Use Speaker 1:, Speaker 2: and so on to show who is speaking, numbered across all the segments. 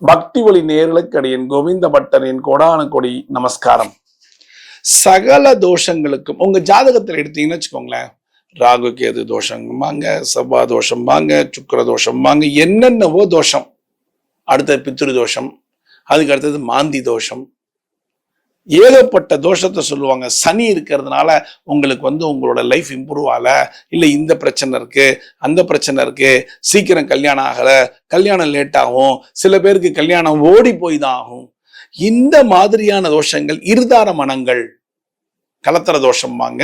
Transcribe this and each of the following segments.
Speaker 1: பக்தி ஒளி நேர்களுக்கடியன் கோவிந்த பட்டரின் கொடான கொடி நமஸ்காரம். சகல தோஷங்களுக்கும் உங்க ஜாதகத்தில் எடுத்தீங்கன்னு வச்சுக்கோங்களேன். ராகு கேது தோஷம்பாங்க செவ்வா தோஷம்பாங்க தோஷம் தோஷம்பாங்க என்னென்னவோ தோஷம். அடுத்தது பித்ரு தோஷம் அதுக்கு அடுத்தது மாந்தி தோஷம். ஏகப்பட்ட தோஷத்தை சொல்லுவாங்க. சனி இருக்கிறதுனால உங்களுக்கு வந்து உங்களோட லைஃப் இம்ப்ரூவ் ஆகலை. இல்லை இந்த பிரச்சனை இருக்குது அந்த பிரச்சனை இருக்குது சீக்கிரம் கல்யாணம் ஆகலை கல்யாணம் லேட் ஆகும் சில பேருக்கு கல்யாணம் ஓடி போய் தான் ஆகும். இந்த மாதிரியான தோஷங்கள் இருதார மனங்கள் கலத்தர தோஷம்பாங்க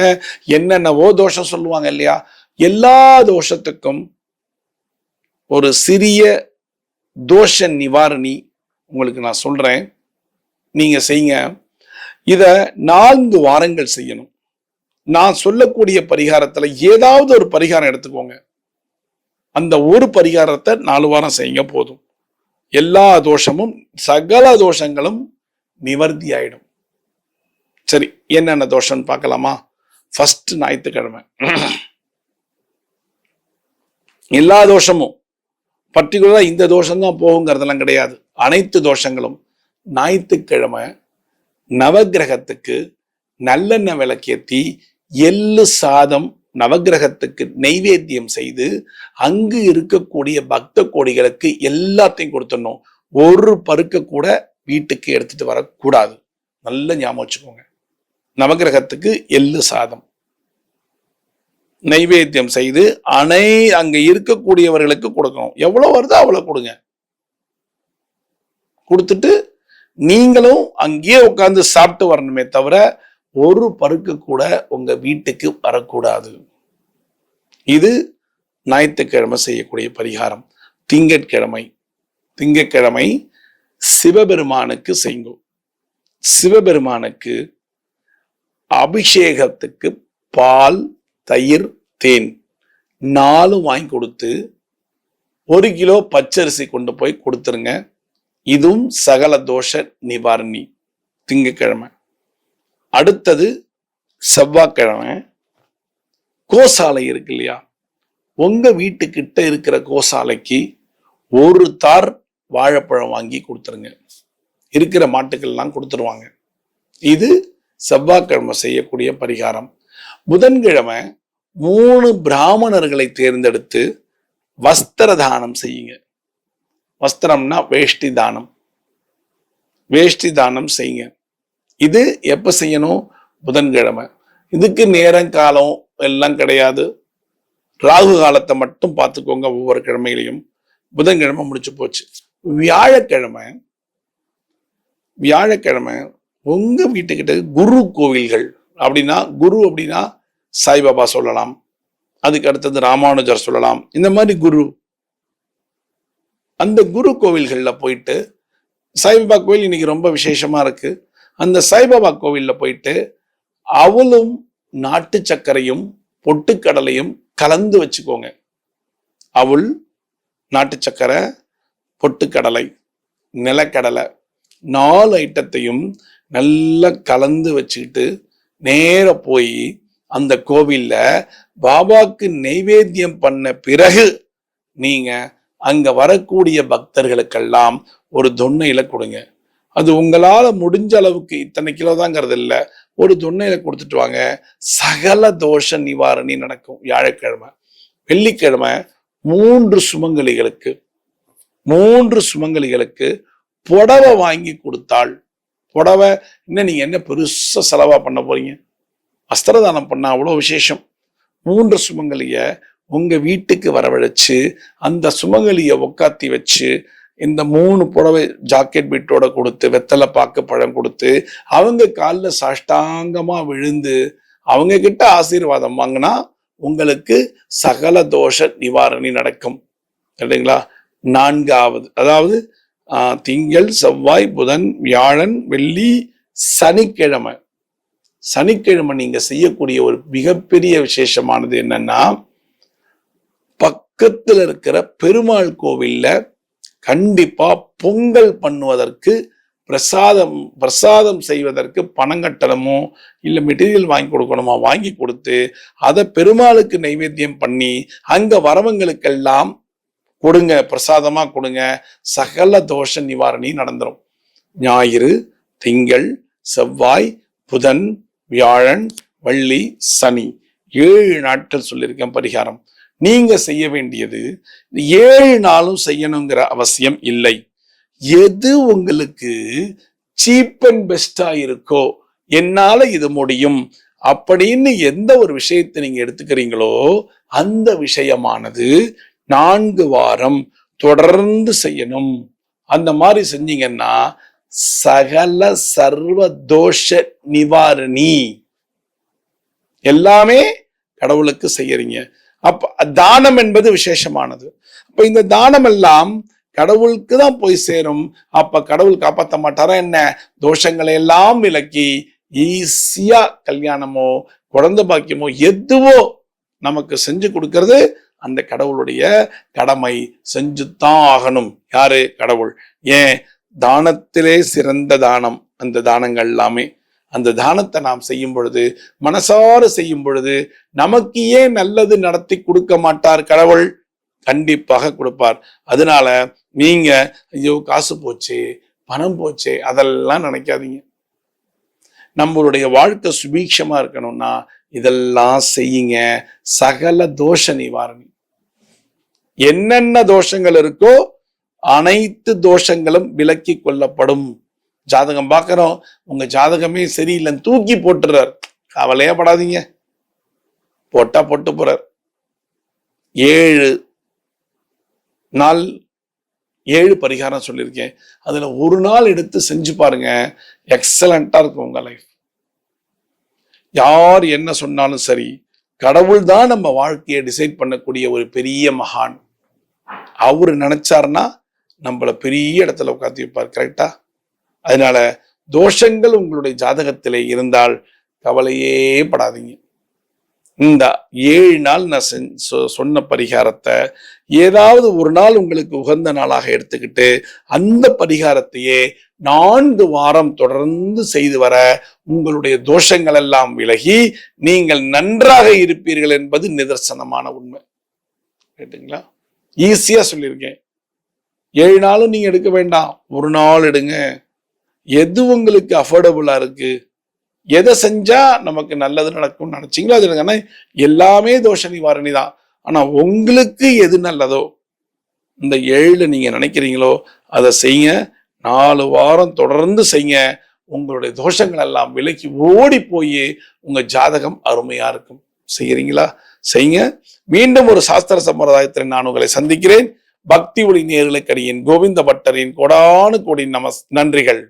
Speaker 1: என்னென்னவோ தோஷம் சொல்லுவாங்க இல்லையா? எல்லா தோஷத்துக்கும் ஒரு சிறிய தோஷ நிவாரணி உங்களுக்கு நான் சொல்கிறேன் நீங்கள் செய்யுங்க இதை நான்கு வாரங்கள் செய்யணும். நான் சொல்லக்கூடிய பரிகாரத்தில் ஏதாவது ஒரு பரிகாரம் எடுத்துக்கோங்க. அந்த ஒரு பரிகாரத்தை நாலு வாரம் செய்யுங்க போதும். எல்லா தோஷமும் சகல தோஷங்களும் நிவர்த்தி ஆயிடும். சரி என்னென்ன தோஷம்னு பார்க்கலாமா? ஃபர்ஸ்ட் ஞாயிற்றுக்கிழமை. எல்லா தோஷமும் பர்டிகுலராக இந்த தோஷம் தான் போகுங்கிறதெல்லாம் கிடையாது. அனைத்து தோஷங்களும் ஞாயிற்றுக்கிழமை நவக்கிரகத்துக்கு நல்லெண்ணெய் விளக்கேத்தி எள்ளு சாதம் நவக்கிரகத்துக்கு நெய்வேத்தியம் செய்து அங்கு இருக்கக்கூடிய பக்த கோடிகளுக்கு எல்லாத்தையும் கொடுத்துடணும். ஒரு பருக்க கூட வீட்டுக்கு எடுத்துட்டு வரக்கூடாது. நல்ல ஞாபகம் வச்சுக்கோங்க. நவக்கிரகத்துக்கு எள்ளு சாதம். நைவேத்தியம் செய்து அனை அங்க இருக்கக்கூடியவர்களுக்கு கொடுக்கணும். எவ்வளவு வருதோ அவ்வளவு கொடுங்க. கொடுத்துட்டு நீங்களும் அங்கேயே உட்காந்து சாப்பிட்டு வரணுமே தவிர ஒரு பருக்கு கூட உங்க வீட்டுக்கு வரக்கூடாது. இது ஞாயிற்றுக்கிழமை செய்யக்கூடிய பரிகாரம். திங்கட்கிழமை. திங்கட்கிழமை சிவபெருமானுக்கு செய்யும் சிவபெருமானுக்கு அபிஷேகத்துக்கு பால் தயிர் தேன் நாலும் வாங்கி கொடுத்து ஒரு கிலோ பச்சரிசி கொண்டு போய் கொடுத்துருங்க. இதுவும் சகல தோஷ நிவாரணி திங்கக்கிழமை. அடுத்தது செவ்வாய்க்கிழமை. கோசாலை இருக்கு இல்லையா? உங்க வீட்டுக்கிட்ட இருக்கிற கோசாலைக்கு ஒரு தார் வாழைப்பழம் வாங்கி கொடுத்துருங்க. இருக்கிற மாட்டுக்கள்லாம் கொடுத்துருவாங்க. இது செவ்வாய்க்கிழமை செய்யக்கூடிய பரிகாரம். புதன்கிழமை மூணு பிராமணர்களை தேர்ந்தெடுத்து வஸ்திர தானம் செய்யுங்க. வஸ்திரம்னா வேஷ்டி தானம் வேஷ்டி தானம் செய்யுங்க. இது எப்போ செய்யணும்? புதன்கிழமை. இதுக்கு நேரம் காலம் எல்லாம் கிடையாது. ராகு காலத்தை மட்டும் பார்த்துக்கோங்க ஒவ்வொரு கிழமையிலையும். புதன்கிழமை முடிச்சு போச்சு. வியாழக்கிழமை வியாழக்கிழமை உங்க வீட்டுக்கிட்ட குரு கோவில்கள் அப்படின்னா குரு அப்படின்னா சாய்பாபா சொல்லலாம். அதுக்கு அடுத்தது ராமானுஜர் சொல்லலாம். இந்த மாதிரி குரு அந்த குரு கோவில்களில் போயிட்டு சாய்பாபா கோவில் இன்னைக்கு ரொம்ப விசேஷமாக இருக்குது அந்த சாய்பாபா கோவிலில் போயிட்டு அவளும் நாட்டு சர்க்கரையும் பொட்டுக்கடலையும் கலந்து வச்சுக்கோங்க. அவள் நாட்டு சர்க்கரை பொட்டுக்கடலை நிலக்கடலை நாலு ஐட்டத்தையும் நல்லா கலந்து வச்சுக்கிட்டு நேர போய் அந்த கோவிலில் பாபாக்கு நெய்வேத்தியம் பண்ண பிறகு நீங்கள் அங்க வரக்கூடிய பக்தர்களுக்கெல்லாம் ஒரு தொன்னையில கொடுங்க. அது உங்களால முடிஞ்ச அளவுக்கு இத்தனை கிலோ தாங்கிறது இல்ல. ஒரு தொன்னையில கொடுத்துட்டு வாங்க. சகல தோஷ நிவாரணி நடக்கும் வியாழக்கிழமை. வெள்ளிக்கிழமை மூன்று சுமங்கலிகளுக்கு மூன்று சுமங்கலிகளுக்கு புடவை வாங்கி கொடுத்தாள். புடவை என்ன நீங்க என்ன பெருசா செலவா பண்ண போறீங்க? வஸ்திரதானம் பண்ண அவ்வளோ விசேஷம். மூன்று சுமங்கலிய உங்க வீட்டுக்கு வரவழைச்சு அந்த சுமங்கலிய உக்காத்தி வச்சு இந்த மூணு புடவை ஜாக்கெட் பிட்டோட கொடுத்து வெத்தலை பாக்கு பழம் கொடுத்து அவங்க காலில் சாஷ்டாங்கமா விழுந்து அவங்க கிட்ட ஆசீர்வாதம் வாங்கினா உங்களுக்கு சகல தோஷ நிவாரணி நடக்கும். இல்லைங்களா நான்காவது அதாவது திங்கள் செவ்வாய் புதன் வியாழன் வெள்ளி சனிக்கிழமை. சனிக்கிழமை நீங்க செய்யக்கூடிய ஒரு மிகப்பெரிய விசேஷமானது என்னன்னா பக்கத்துல இருக்கிற பெருமாள் கோவில்ல கண்டிப்பா பொங்கல் பண்ணுவதற்கு பிரசாதம் பிரசாதம் செய்வதற்கு பணம் கட்டணமோ இல்லை மெட்டீரியல் வாங்கி கொடுக்கணுமா வாங்கி கொடுத்து அதை பெருமாளுக்கு நைவேத்தியம் பண்ணி அங்க வரவங்களுக்கெல்லாம் கொடுங்க பிரசாதமா கொடுங்க சகல தோஷ நிவாரணி நடந்துரும். ஞாயிறு திங்கள் செவ்வாய் புதன் வியாழன் வள்ளி சனி. ஏழு நாட்கள் சொல்லியிருக்கேன் பரிகாரம். நீங்க செய்ய வேண்டியது ஏழு நாளும் செய்யணுங்கிற அவசியம் இல்லை. எது உங்களுக்கு சீப் அண்ட் பெஸ்டா இருக்கோ என்னால இது முடியும். அப்படின்னு எந்த ஒரு விஷயத்தை நீங்க எடுத்துக்கிறீங்களோ அந்த விஷயமானது நான்கு வாரம் தொடர்ந்து செய்யணும். அந்த மாதிரி செஞ்சீங்கன்னா சகல சர்வ தோஷ நிவாரணி. எல்லாமே கடவுளுக்கு செய்யறீங்க. அப்ப தானம் என்பது விசேஷமானது. அப்ப இந்த தானம் எல்லாம் கடவுளுக்கு தான் போய் சேரும். அப்ப கடவுள் காப்பாற்ற மாட்டாரா என்ன? தோஷங்களை எல்லாம் விலக்கி ஈஸியா கல்யாணமோ குழந்தை பாக்கியமோ எதுவோ நமக்கு செஞ்சு கொடுக்கறது அந்த கடவுளுடைய கடமை. செஞ்சுத்தான் ஆகணும். யாரு? கடவுள். ஏன்? தானத்திலே சிறந்த தானம். அந்த தானங்கள் எல்லாமே. அந்த தானத்தை நாம் செய்யும் பொழுது மனசார செய்யும் பொழுது நமக்கு ஏன் நல்லது நடத்தி கொடுக்க மாட்டார் கடவுள்? கண்டிப்பாக கொடுப்பார். அதனால நீங்க ஐயோ காசு போச்சே பணம் போச்சே அதெல்லாம் நினைக்காதீங்க. நம்மளுடைய வாழ்க்கை சுபீட்சமா இருக்கணும்னா இதெல்லாம் செய்யுங்க. சகல தோஷ நிவாரணி. என்னென்ன தோஷங்கள் இருக்கோ அனைத்து தோஷங்களும் விலக்கி கொள்ளப்படும். ஜாதகம் பார்க்கறோம். உங்கள் ஜாதகமே சரியில்லைன்னு தூக்கி போட்டுறார். கவலையே படாதீங்க. போட்டா போட்டு போறார். ஏழு நாள் ஏழு பரிகாரம் சொல்லியிருக்கேன். அதில் ஒரு நாள் எடுத்து செஞ்சு பாருங்க. எக்ஸலண்ட்டாக இருக்கும் உங்கள் லைஃப் யார் என்ன சொன்னாலும் சரி கடவுள் தான் நம்ம வாழ்க்கையை டிசைட் பண்ணக்கூடிய ஒரு பெரிய மகான். அவர் நினைச்சாருன்னா நம்மள பெரிய இடத்துல உட்காந்து வைப்பார் கரெக்டா அதனால தோஷங்கள் உங்களுடைய ஜாதகத்திலே இருந்தால் கவலையே படாதீங்க. இந்த ஏழு நாள் நான் சொ- சொன்ன பரிகாரத்தை ஏதாவது ஒரு நாள் உங்களுக்கு உகந்த நாளாக எடுத்துக்கிட்டு அந்த பரிகாரத்தையே நான்கு வாரம் தொடர்ந்து செய்து வர உங்களுடைய தோஷங்கள் எல்லாம் விலகி நீங்கள் நன்றாக இருப்பீர்கள் என்பது நிதர்சனமான உண்மை. கேட்டுங்களா? ஈஸியா சொல்லியிருக்கேன். ஏழு நாளும் நீங்க எடுக்க வேண்டாம். ஒரு நாள் எடுங்க. எது உங்களுக்கு அஃபோர்டபுளா இருக்கு? எதை செஞ்சா நமக்கு நல்லது நடக்கும்னு நினச்சிங்களோ அது எடுங்க. எல்லாமே தோஷ நிவாரணி தான். ஆனா உங்களுக்கு எது நல்லதோ இந்த ஏழில் நீங்க நினைக்கிறீங்களோ அதை செய்யுங்க. நாலு வாரம் தொடர்ந்து செய்யுங்க. உங்களுடைய தோஷங்கள் எல்லாம் விலக்கி ஓடி போய் உங்க ஜாதகம் அருமையா இருக்கும். செய்கிறீங்களா செய்யுங்க. மீண்டும் ஒரு சாஸ்திர சம்பிரதாயத்தில் நான் உங்களை சந்திக்கிறேன். பக்தி ஒளி நேர்களுக்கடியின் கோவிந்த பட்டரின் கொடானு கோடி நமஸ் நன்றிகள்.